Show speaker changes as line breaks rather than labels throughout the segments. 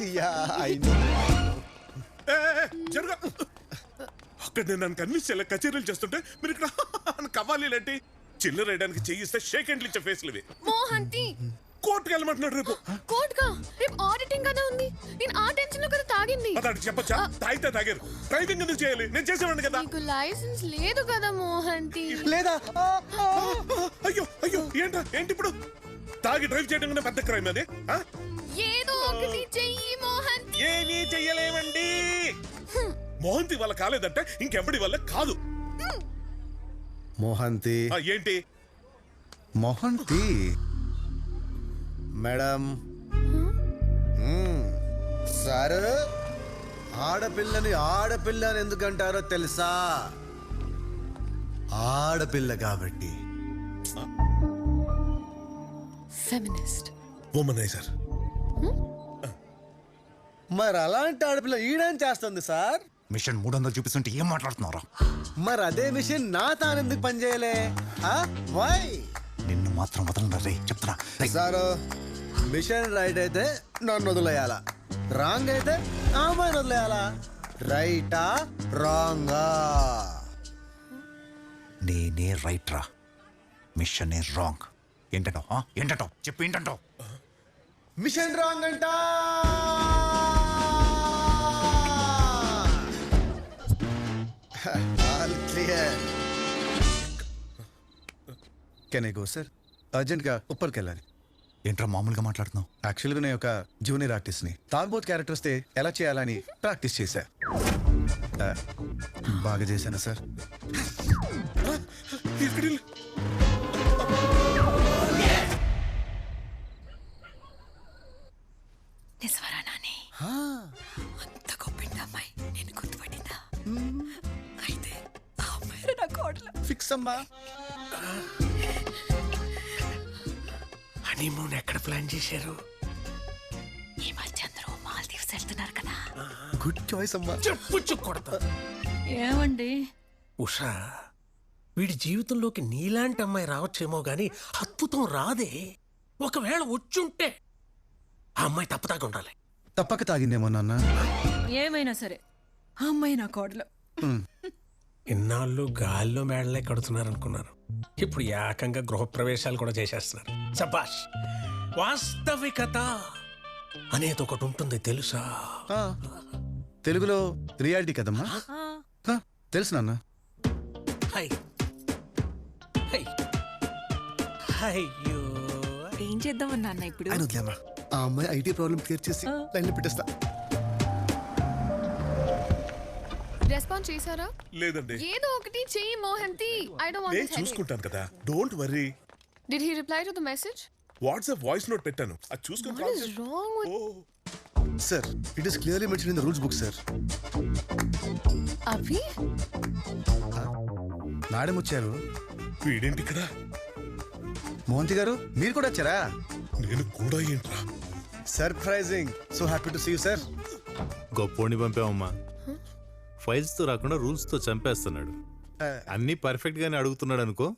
Yeah I know.
జరుగు. అక్కడ నేను నన్ను కన్విన్స్ చేయాలి కచేరీలు చేస్తుంటే మీరు ఇక్కడ కవ్వాలి లేంటి? చిల్లర వేయడానికి చేయిస్తే షేక్ హ్యాండ్లు ఇచ్చే ఫేస్లు ఇవి.
మోహంతి.
కోర్టుకు వెళ్ళమంటున్నాడు రేపు.
కోర్ట్గా రేపు ఆడిటింగ్ కదా ఉంది. నేను ఆ టెన్షన్లో కదా తాగింది.
అతడు చెప్పచ్చా? తాగితే తాగారు. డ్రైవింగ్ ఎందుకు చేయాలి? నేను చేసేవాడిని కదా.
నీకు లైసెన్స్ లేదు కదా మోహంతి.
లేదా.
అయ్యో అయ్యో ఏంటా ఏంటి ఇప్పుడు? తాగి డ్రైవ్ చేయడం కన్నా పెద్ద క్రైమ్ అది
ఒకటి చెయ్యి మోహంతి.
ఏమీ చెయ్యలేమండి. మోహంతి వల్ల కాలేదంటే ఇంకెవడి వల్ల కాదు.
మోహంతి.
ఆ, ఏంటి?
మోహంతి. మేడం. మ్మ్. సారు ఆడపిల్లని ఆడపిల్ల అని ఎందుకంటారో తెలుసా? ఆడపిల్ల కాబట్టి.
ఫెమినిస్ట్
ఉమనైజర్
మరి అలాంటి ఆడపిల్ల ఈడేం చేస్తుంది సార్?
మిషన్ మూడు వందలు చూపిస్తుంటే ఏం మాట్లాడుతున్నారా
మరి అదే మిషన్ నా తానెందుకు పనిచేయలే? వై
నిన్ను మాత్రం వదలరా రే చెప్తున్నా.
సారు మిషన్ రైట్ అయితే నన్ను వదిలేయాలా? రాంగ్ అయితే ఆమెను వదిలేయాలా? రైటా? రాంగా?
నేనే రైట్ రా. Mission a wrong. ఏంటంటావు? ఏంటంటావు? చెప్పు ఏంటంటావు?
మిషన్ రాంగ్ అంట? Clear can I go sir అర్జెంట్గా ఉప్పర్కి వెళ్ళాలి
ఏంట్రా మామూలుగా మాట్లాడుతున్నావు?
యాక్చువల్గా నేను ఒక జూనియర్ ఆర్టిస్ట్ని తాల్బోత్ క్యారెక్టర్ వస్తే ఎలా చేయాలని ప్రాక్టీస్ చేశా. ఆ, బాగా చేశాను సార్.
నిజవరా నాని అంత గొప్పిండ అమ్మాయి. నేను గుర్తుపట్టిందా?
అమ్మా
హనీమూన్ ఎక్కడ ప్లాన్ చేశారు?
ఈ మధ్య అందరూ మాల్దీవ్స్ వెళ్తున్నారు కదా.
గుడ్ చాయిస్ అమ్మా.
చెప్పు కొడతా
ఏమండి?
ఉషా వీడి జీవితంలోకి నీలాంటి అమ్మాయి రావచ్చేమో గాని అద్భుతం రాదే. ఒకవేళ వచ్చుంటే ఆ అమ్మాయి తప్పదాకా ఉండాలి.
తప్పక తాగిందేమో నాన్న.
ఏమైనా సరే ఆ అమ్మాయి నా కోడలు.
ఇన్నాళ్ళు గాల్లో మేడలే కడుతున్నారు అనుకున్నాను ఇప్పుడు ఏకంగా గృహప్రవేశాలు కూడా చేసేస్తున్నారు. సబాష్ వాస్తవికత అనేది ఒకటి ఉంటుంది తెలుసా?
తెలుగులో రియాలిటీ కదమ్మా? తెలుసు నాన్న.
హై. హై. అయ్యో.
ఏం చేద్దామని నాన్న ఇప్పుడు?
ఆ అమ్మాయి ఐటీ ప్రాబ్లం క్లియర్ చేసి లైన్లో పెట్టేస్తా.
రెస్పాన్స్ చేశారా?
లేదండి.
ఏదో ఒకటి చెయ్యి మోహంతి. ఐ డోంట్
నేను
వాంట్
చూసుకుంటాను కదా. Don't worry
did he reply to the message
WhatsApp voice note పెట్టాను. అది చూసుకొని
what is. Wrong with
sir it is clearly mention in the rules book sir
Abhi
madam వచ్చారు.
వీడేంటి ఇక్కడ?
మోహంతి గారు మీరు కూడా వచ్చారా?
నేను కూడా ఏంట్రా?
Surprising so happy to see you sir
గొప్పోడిని పంపామమ్మా ఫైల్స్తో రాకుండా రూల్స్తో చంపేస్తున్నాడు అన్ని పర్ఫెక్ట్ గానే అడుగుతున్నాడు అనుకో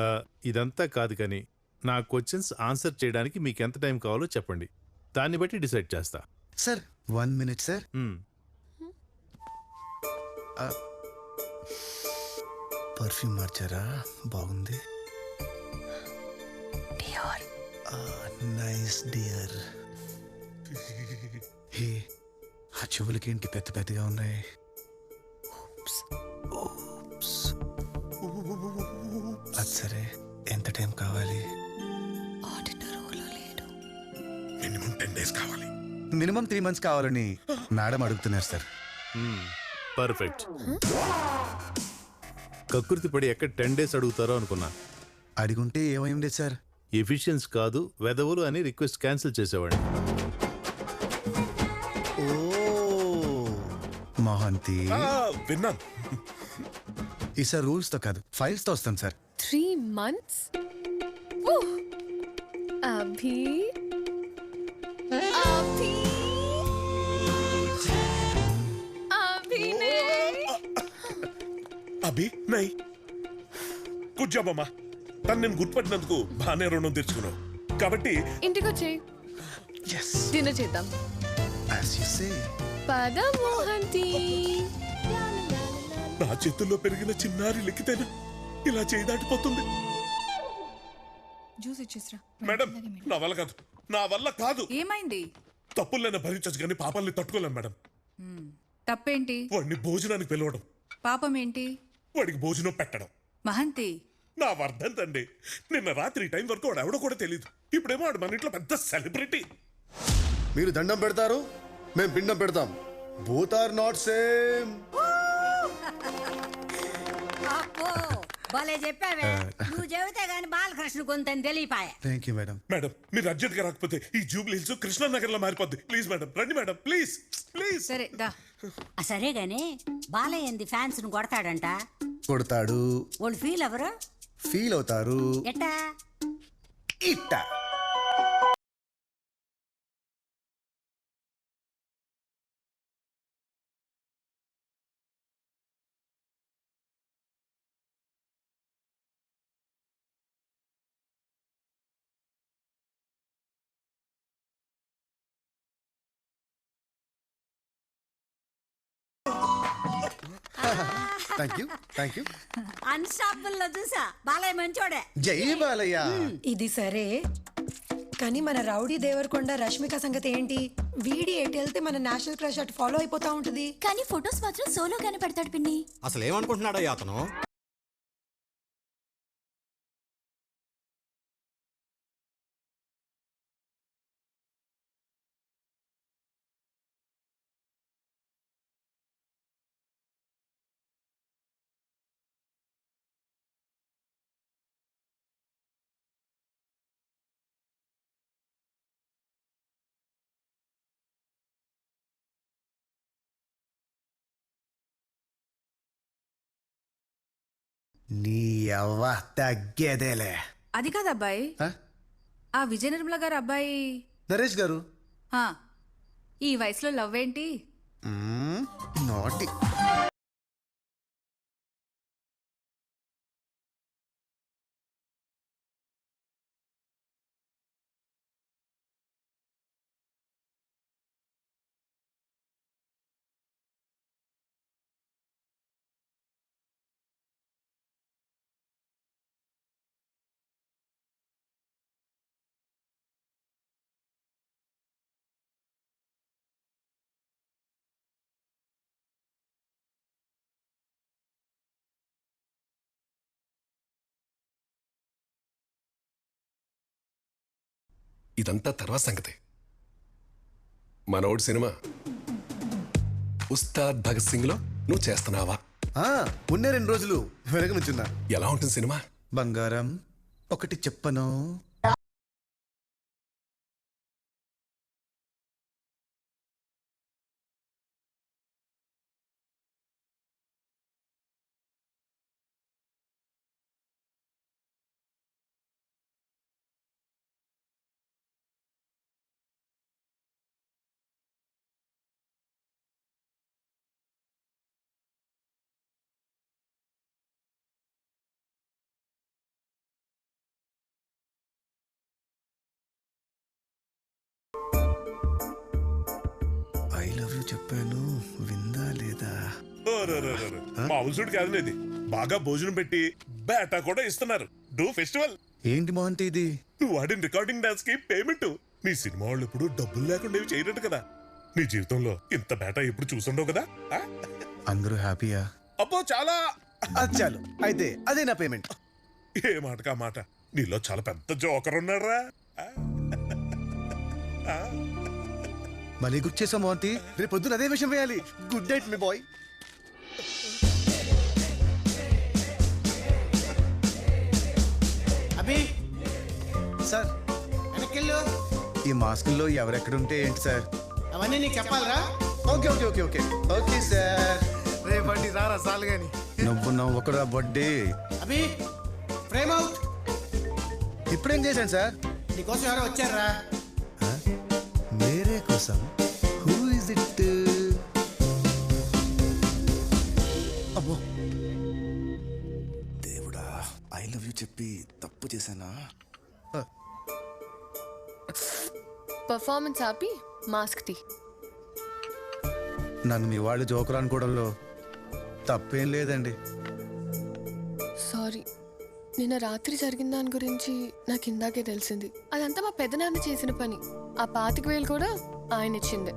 ఆ, ఇదంతా కాదు కానీ నా క్వశ్చన్స్ ఆన్సర్ చేయడానికి మీకు ఎంత టైం కావాలో చెప్పండి. దాన్ని బట్టి డిసైడ్ చేస్తా.
Sir one minute sir. Perfume మార్చారా? బాగుంది.
డియోర్.
Nice dear. హే. ఆ చెవులకి ఏంటి పెద్ద పెద్దగా ఉన్నాయి? Oops. అది సరే. ఎంత టైం కావాలి?
మినిమం టెన్ డేస్ కావాలి.
మినిమం త్రీ మంత్స్ కావాలని మేడం అడుగుతున్నారు సార్.
పర్ఫెక్ట్ కకృతి పడి ఎక్కడ టెన్ డేస్ అడుగుతారో అనుకున్నా.
అడిగుంటే ఏమైంది సార్?
ఎఫిషియన్స్ కాదు వెదవులు అని రిక్వెస్ట్ క్యాన్సిల్ చేసేవాడిని.
మోహంతి.
విన్నాను.
ఈసారి రూల్స్తో కాదు ఫైల్స్తో వస్తాను సార్.
Three months? అభి. అభి.
అభి నై. గుడ్ జాబ్ అమ్మా. తను నేను గుర్తుపట్టినందుకు బాగానే రుణం తెచ్చుకున్నావు కాబట్టి
ఇంటికి వచ్చేయి డిన్నర్ చేద్దాం. పద మోహంతి.
నా చేతుల్లో పెరిగిన చిన్నారి లిక్కితేనా ఇలా చేయి దాటిపోతుంది.
జ్యూస్ ఇచ్చేసరా.
మేడం నా వల్ల కాదు. నా వల్ల కాదు.
ఏమైంది?
తప్పులైనా భరించచ్చు కానీ పాపాలని తట్టుకోలేను మేడం.
తప్పేంటి?
వాడిని భోజనానికి పిలవడం.
పాపం ఏంటి
వాడికి భోజనం పెట్టడం.
మహంతి.
నా వర్ధంతండి నిన్న రాత్రి ఈ టైం వరకు వాడు ఎవడో కూడా తెలియదు ఇప్పుడేమో వాడు మన ఇంట్లో పెద్ద సెలబ్రిటీ.
మీరు దండం పెడతారు మేము పిండం పెడతాం. బోత్ ఆర్ నాట్ సేమ్
భలే చెప్పావే. నువ్వు చెబితే గాని బాలకృష్ణ కొంత తెలియపాయే.
థ్యాంక్ యూ మేడం
మేడం మీరు అర్జెంట్గా రాకపోతే ఈ జూబ్లీ హిల్స్ కృష్ణానగర్లో మారిపోద్ది. ప్లీజ్ మేడం రండి మేడం ప్లీజ్ ప్లీజ్
సరే దా.
సరే గాని ఫ్యాన్స్ను కొడతాడంట.
కొడతాడు.
వాళ్ళు ఫీల్ ఎవరు?
ఫీల్ అవుతారు.
ఎట్టా?
ఇట్ట.
థ్యాంక్ యూ థ్యాంక్ యూ
అన్స్టాపుల్లో చూసా. బాలయ్య మంచోడే.
జై బాలయ్య.
ఇది సరే. కానీ మన రౌడీ దేవరకొండ రష్మిక సంగతి ఏంటి? వీడి ఎటు వెళ్తే మన నేషనల్ క్రష్ అటు ఫాలో అయిపోతా ఉంటది.
కానీ ఫొటోస్ మాత్రం సోలోగానే పెడతాడు పిన్ని.
అసలు ఏమనుకుంటున్నాడో అతను?
నీ అవ్వ తగ్గేదేలే
అది కాదు అబ్బాయి? ఆ? విజయ నిర్మల గారు అబ్బాయి.
నరేష్ గారు?
హా, ఈ వయసులో లవ్ ఏంటి?
నాటి.
ఇదంతా తర్వాత సంగతి. మనోడు సినిమా. ఉస్తాద్ భగత్ సింగ్లో నువ్వు చేస్తున్నావా?
ఆ, ఉన్నే రెండు రోజులు వెనక నుంచున్నా.
ఎలా ఉంటుంది సినిమా?
బంగారం ఒకటి చెప్పను. ఐ లవ్ యూ చెప్పాను విందా లేదా?
ఓరోరోరోరో. మామూలు కాదు ఇది. బాగా భోజనం పెట్టి బేటా కూడా ఇస్తున్నారు. డూ ఫెస్టివల్.
ఏంటి మోహంతి ఇది?
నువ్వు వాడిన రికార్డింగ్ డాన్స్కి పేమెంట్. నీ సినిమా వాళ్ళు ఇప్పుడు డబ్బులు లేకుండా ఇవి చేయరట కదా. నీ జీవితంలో ఇంత బేటా ఎప్పుడు చూసుండవు కదా? ఆ?
అందరూ హ్యాపీయా?
అబ్బో చాలా.
అది చాలు. అయితే అదే నా పేమెంట్.
ఏ మాటకా మాట? నీలో చాలా పెద్ద జోకర్ ఉన్నారా
మళ్ళీ గుర్తు చేసాం మోహంతి. రేపు పొద్దున అదే విషయం వేయాలి. గుడ్ నైట్ మీ బాయ్
అభి
సార్.
వెనకెళ్ళు
ఈ మాస్కుల్లో ఎవరెక్కడుంటే ఏంటి సార్?
అవన్నీ నీకు చెప్పాలరా?
Okay okay okay okay. Okay sir.
రేపటి రారా సాలు గాని.
నువ్వు నవ్వు ఒకడు బర్త్డే
అభి ఫ్రేమ్ అవుట్.
ఇప్పుడేం చేశాను సార్?
నీకోసం ఎవరో వచ్చారా
కోసం హూ ఇస్ ఇట్ అమ్మో దేవుడా ఐ లవ్ యూ చెప్పి తప్పు చేశానా?
పర్ఫార్మెన్స్ ఆపి మాస్క్ తీ.
నన్ను మీ వాళ్ళు జోకులు అనుకోవడంలో తప్పేం లేదండి.
సారీ నిన్న రాత్రి జరిగిన దాని గురించి నాకు ఇందాకే తెలిసింది. అదంతా మా పెదనాన్న చేసిన పని. ఆ పాతిక వేలు కూడా ఆయన ఇచ్చింది.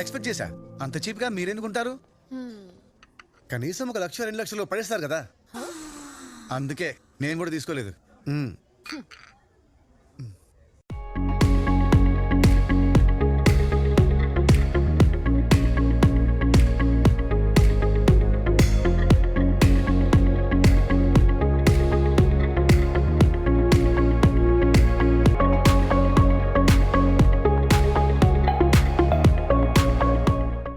ఎక్స్పెక్ట్ చేశా? అంత చీప్గా మీరెందుకుంటారు? కనీసం ఒక లక్ష రెండు లక్షలు పడేస్తారు కదా? అందుకే నేను కూడా తీసుకోలేదు.